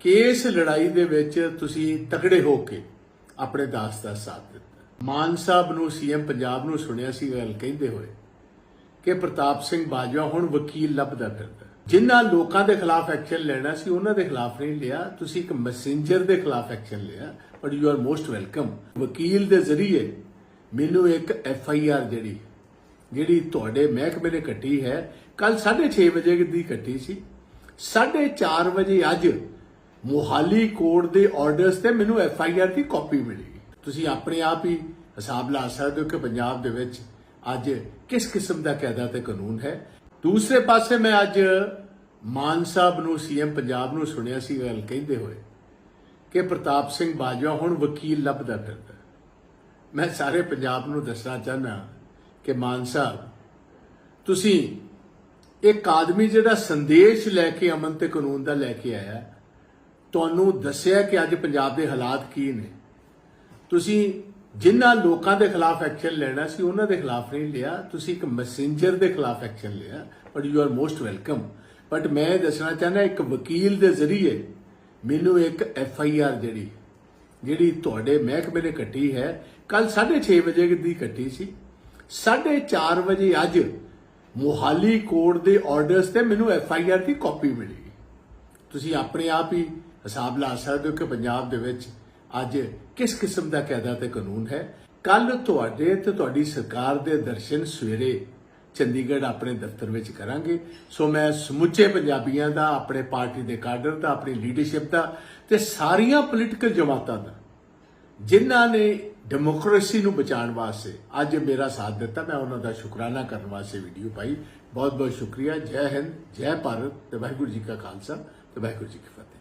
ਕਿ ਇਸ ਲੜਾਈ ਦੇ ਵਿੱਚ ਤੁਸੀਂ ਤਕੜੇ ਹੋ ਕੇ ਆਪਣੇ ਦਾਸ ਦਾ ਸਾਥ ਦਿੱਤਾ। ਮਾਨ ਸਾਹਿਬ ਨੂੰ, ਸੀਐਮ ਪੰਜਾਬ ਨੂੰ ਸੁਣਿਆ ਸੀ ਗੱਲ ਕਹਿੰਦੇ ਹੋਏ ਕਿ ਪ੍ਰਤਾਪ ਸਿੰਘ ਬਾਜਵਾ ਹੁਣ ਵਕੀਲ ਲੱਭਦਾ ਫਿਰਦਾ। ਜਿਨ੍ਹਾਂ ਲੋਕਾਂ ਦੇ ਖਿਲਾਫ ਐਕਸ਼ਨ ਲੈਣਾ ਸੀ, ਉਹਨਾਂ ਦੇ ਖਿਲਾਫ ਨਹੀਂ ਲਿਆ। ਤੁਸੀਂ ਇੱਕ ਮੈਸੇਂਜਰ ਦੇ ਖਿਲਾਫ ਐਕਸ਼ਨ ਲਿਆ but you are most welcome ਵਕੀਲ ਦੇ ਜ਼ਰੀਏ ਮੈਨੂੰ ਇੱਕ ਐਫ ਆਈ ਆਰ ਜਿਹੜੀ ਜਿਹੜੀ ਤੁਹਾਡੇ ਮਹਿਕਮੇ ਨੇ ਕੱਟੀ ਹੈ। ਕੱਲ 6:30 ਵਜੇ ਦੀ ਕੱਟੀ ਸੀ। 4:30 ਵਜੇ ਅੱਜ ਮੁਹਾਲੀ ਕੋਰਟ ਦੇ ਆਰਡਰਸ ਤੇ ਮੈਨੂੰ ਐਫ ਆਈ ਆਰ ਦੀ ਕਾਪੀ ਮਿਲੀ। ਤੁਸੀਂ ਆਪਣੇ ਆਪ ਹੀ ਹਿਸਾਬ ਲਾ ਸਕਦੇ ਹੋ ਕਿ ਪੰਜਾਬ ਦੇ ਵਿੱਚ ਅੱਜ ਕਿਸ ਕਿਸਮ ਦਾ ਕਾਇਦਾ ਤੇ ਕਾਨੂੰਨ ਹੈ। ਦੂਸਰੇ ਪਾਸੇ ਮੈਂ ਅੱਜ ਮਾਨ ਸਾਹਿਬ ਨੂੰ ਸੀਐਮ ਪੰਜਾਬ ਨੂੰ ਸੁਣਿਆ ਸੀ ਗੱਲ ਕਹਿੰਦੇ ਹੋਏ ਕਿ ਪ੍ਰਤਾਪ ਸਿੰਘ ਬਾਜਵਾ ਹੁਣ ਵਕੀਲ ਲੱਭਦਾ ਫਿਰਦਾ। ਮੈਂ ਸਾਰੇ ਪੰਜਾਬ ਨੂੰ ਦੱਸਣਾ ਚਾਹਨਾ ਕਿ ਮਾਨ ਸਾਹਿਬ, ਤੁਸੀਂ ਇੱਕ ਆਦਮੀ ਜਿਹੜਾ ਸੰਦੇਸ਼ ਲੈ ਕੇ ਅਮਨ ਤੇ ਕਾਨੂੰਨ ਦਾ ਲੈ ਕੇ ਆਇਆ ਤੁਹਾਨੂੰ ਦੱਸਿਆ ਕਿ ਅੱਜ ਪੰਜਾਬ ਦੇ ਹਾਲਾਤ ਕੀ ਨੇ? ਤੁਸੀਂ ਜਿਨ੍ਹਾਂ ਲੋਕਾਂ ਦੇ ਖਿਲਾਫ ਐਕਸ਼ਨ ਲੈਣਾ ਸੀ, ਉਹਨਾਂ ਦੇ ਖਿਲਾਫ ਨਹੀਂ ਲਿਆ। ਤੁਸੀਂ ਇੱਕ ਮੈਸੇਂਜਰ ਦੇ ਖਿਲਾਫ ਐਕਸ਼ਨ ਲਿਆ but you are most welcome but ਮੈਂ ਦੱਸਣਾ ਚਾਹੁੰਦਾ, ਇੱਕ ਵਕੀਲ ਦੇ ਜ਼ਰੀਏ ਮੈਨੂੰ ਇੱਕ ਐਫ ਆਈ ਆਰ ਜਿਹੜੀ ਜਿਹੜੀ ਤੁਹਾਡੇ ਮਹਿਕਮੇ ਨੇ ਕੱਟੀ ਹੈ ਕੱਲ 6:30 ਵਜੇ ਦੀ ਕੱਟੀ ਸੀ। 4:30 ਵਜੇ ਅੱਜ ਮੋਹਾਲੀ ਕੋਰਟ ਦੇ ਆਰਡਰਸ ਤੇ ਮੈਨੂੰ ਐਫ ਆਈ ਆਰ ਦੀ ਕਾਪੀ ਮਿਲੀ। ਤੁਸੀਂ ਆਪਣੇ ਆਪ ਹੀ ਹਿਸਾਬ ਲਾ ਸਕਦੇ ਹੋ ਕਿ ਪੰਜਾਬ ਦੇ ਵਿੱਚ ਅੱਜ ਕਿਸ ਕਿਸਮ ਦਾ ਕਾਇਦਾ ਤੇ ਕਾਨੂੰਨ ਹੈ? ਕੱਲ ਤੁਹਾਡੇ ਤੇ ਤੁਹਾਡੀ ਸਰਕਾਰ ਦੇ ਦਰਸ਼ਨ ਸਵੇਰੇ ਚੰਡੀਗੜ੍ਹ ਆਪਣੇ ਦਫ਼ਤਰ ਵਿੱਚ ਕਰਾਂਗੇ। ਸੋ ਮੈਂ ਸਮੁੱਚੇ ਪੰਜਾਬੀਆਂ ਦਾ, ਆਪਣੇ ਪਾਰਟੀ ਦੇ ਕਾਡਰ ਦਾ, ਆਪਣੀ ਲੀਡਰਸ਼ਿਪ ਦਾ ਤੇ ਸਾਰੀਆਂ ਪੋਲੀਟੀਕਲ ਜਮਾਤਾਂ ਦਾ ਜਿਨ੍ਹਾਂ ਨੇ ਡੈਮੋਕ੍ਰੇਸੀ ਨੂੰ ਬਚਾਉਣ ਵਾਸਤੇ ਅੱਜ ਮੇਰਾ ਸਾਥ ਦਿੱਤਾ, ਮੈਂ ਉਹਨਾਂ ਦਾ ਸ਼ੁਕਰਾਨਾ ਕਰਨ ਵਾਸਤੇ ਵੀਡੀਓ ਪਾਈ। ਬਹੁਤ ਬਹੁਤ ਸ਼ੁਕਰੀਆ। ਜੈ ਹਿੰਦ, ਜੈ ਭਾਰਤ ਤੇ ਵਾਹਿਗੁਰੂ ਜੀ ਕਾ ਖਾਲਸਾ ਤੇ ਵਾਹਿਗੁਰੂ ਜੀ ਕੀ ਫਤਿਹ।